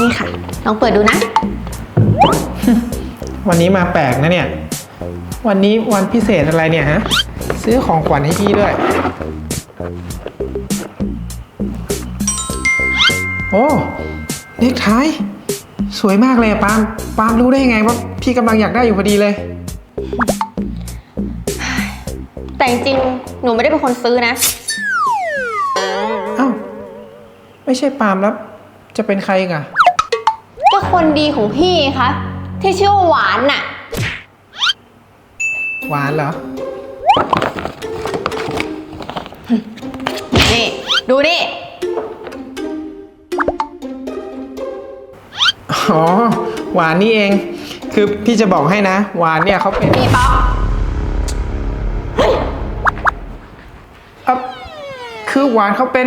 นี่ค่ะ ลองเปิดดูนะ วันนี้มาแปลกนะเนี่ย วันนี้วันพิเศษอะไรเนี่ยฮะ ซื้อของขวัญให้พี่ด้วย โอ้เน็กไทสวยมากเลยอะปาล์มปาล์มรู้ได้ยังไงว่าพี่กำลังอยากได้อยู่พอดีเลย แต่จริงๆหนูไม่ได้เป็นคนซื้อนะ เอ้า ไม่ใช่ปาล์มแล้ว จะเป็นใครอีกอะก็ คนดีของพี่ไงคะที่ชื่อว่าหวานน่ะ หวานเหรอ นี่ ดูนี่ อ๋อ หวานนี่เอง คือพี่จะบอกให้นะ หวานเนี่ยเขาเป็นพี่ป๊อปเอ่อคือหวานเขาเป็น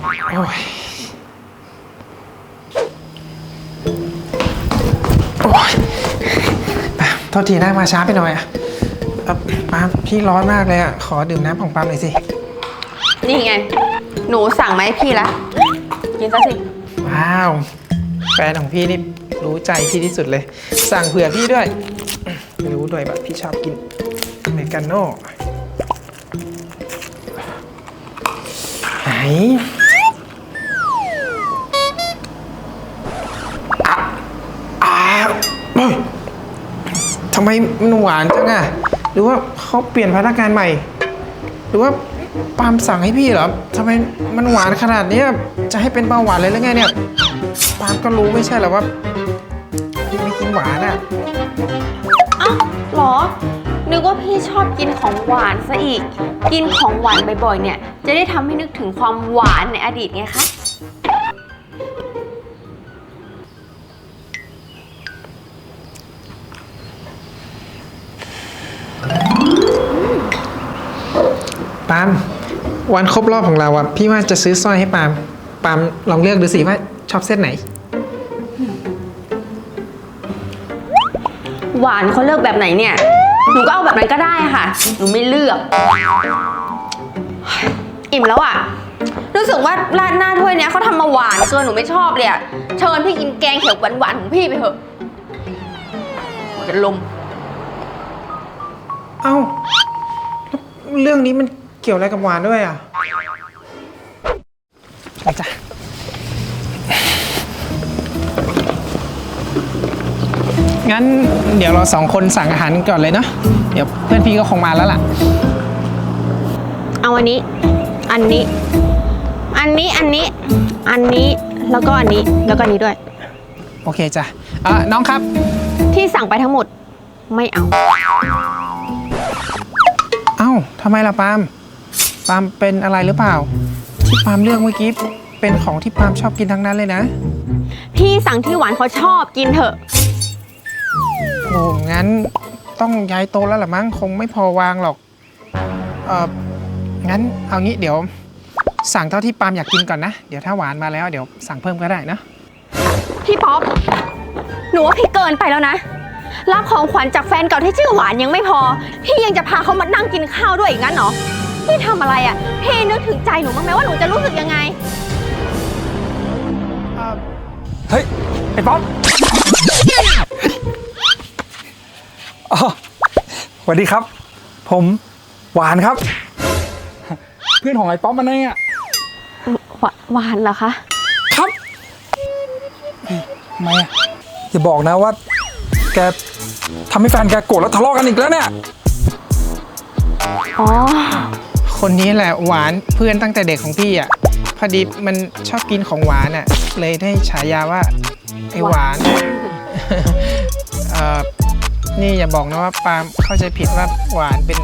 โอ้ย โทษทีนะมาช้าไปหน่อยอะเอ่อปาล์มพี่ร้อนมากเลยอะขอดื่มน้ำของปาล์มหน่อยสินี่ไง หนูสั่งมาให้พี่ละกินซะสิ ว้าวแฟนของพี่นี่รู้ใจพี่ที่สุดเลย สั่งเผื่อพี่ด้วยรู้ด้วยว่าพี่ชอบกินอเมริกาโน่ไหนอะอะเฮ้ยทำไมมันหวานจังอะหรือว่าเขาเปลี่ยนพนักงานใหม่ หรือว่าปาล์มสั่งให้พี่เหรอทำไมมันหวานขนาดเนี้ยจะให้เป็นเบาหวานเลยหรือไงเนี่ยปาล์มก็รู้ไม่ใช่เหรอว่าพี่ไม่กินหวานอะเอ้าเหรอ นึกว่าพี่ชอบกินของหวานซะอีก กินของหวานบ่อยๆเนี่ย จะได้ทำให้นึกถึงความหวานในอดีตไงคะ ปาล์มวันครบรอบของเราอะพี่ว่าจะซื้อสร้อยให้ปาล์มปาล์มลองเลือกดูสิว่าชอบเส้นไหน หวานเขาเลือกแบบไหนเนี่ย หนูก็เอาแบบนั้นก็ได้ค่ะ หนูไม่เลือก อิ่มแล้วอะรู้สึกว่าราดหน้าถ้วยเนี้ยเขาทำมาหวานเกินหนูไม่ชอบเลยอะเชิญพี่กินแกงเขียวหวานๆของพี่ไปเถอะหมดลม เอ้าแล้วเรื่องนี้มัน เกี่ยวอะไรกับหวานด้วยอะไปจ้ะงั้นเดี๋ยวเราสองคนสั่งอาหารกันก่อนเลยเนาะเดี๋ยวเพื่อนพี่ก็คงมาแล้วล่ะ เอาอันนี้ อันนี้ อันนี้ อันนี้ อันนี้ แล้วก็อันนี้ แล้วก็อันนี้ด้วย โอเคจ้ะเอ่อน้องครับ ที่สั่งไปทั้งหมด ไม่เอา เอ้าทำไมล่ะปาล์ม ปาล์มเป็นอะไรหรือเปล่า ที่ปาล์มเลือกเมื่อกี้เป็นของที่ปาล์มชอบกินทั้งนั้นเลยนะ พี่สั่งที่หวานเขาชอบกินเถอะ โอ้งั้นต้องย้ายโต๊ะแล้วล่ะมั้งคงไม่พอวางหรอก เอองั้นเอางี้เดี๋ยว สั่งเท่าที่ปาล์มอยากกินก่อนนะ เดี๋ยวถ้าหวานมาแล้วเดี๋ยวสั่งเพิ่มก็ได้นะ พี่ป๊อป หนูว่าพี่เกินไปแล้วนะ รับของขวัญจากแฟนเก่าที่ชื่อหวานยังไม่พอ พี่ยังจะพาเขามานั่งกินข้าวด้วยอีกงั้นเหรอ พี่ทำอะไรอะ่ะ พี่นึกถึงใจหนูบ้างไหมว่าหนูจะรู้สึกยังไง เฮ้ย ไอ้ป๊อปอ๋อสวัสดีครับ ผมหวานครับ เพื่อนของไอ้ป๊อปมันเนี่ยหวาหวานเหรอคะ ครับทำไมอะอย่าบอกนะว่า แกทำให้แฟนแกโกรธแล้วทะเลาะกันอีกแล้วเนี่ย อ๋อ คนนี้แหละหวานเพื่อนตั้งแต่เด็กของพี่อะพอดีมันชอบกินของหวานอะเลยได้ฉายาว่าไอหวานเอ่อนี่อย่าบอกนะว่าปาล์มเข้าใจผิดว่าหวานเป็น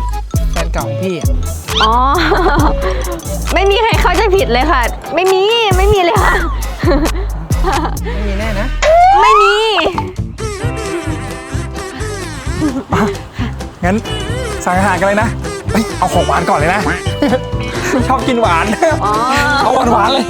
แฟนเก่าของพี่อะอ๋อ ไม่มีใครเข้าใจผิดเลยค่ะ ไม่มีไม่มีเลยค่ะ ไม่มีแน่นะ ไม่มี งั้นสั่งอาหารกันเลยนะ เฮ้ยเอาของหวานก่อนเลยนะชอบกินหวานอ๋อเอาหวานหวานๆเลย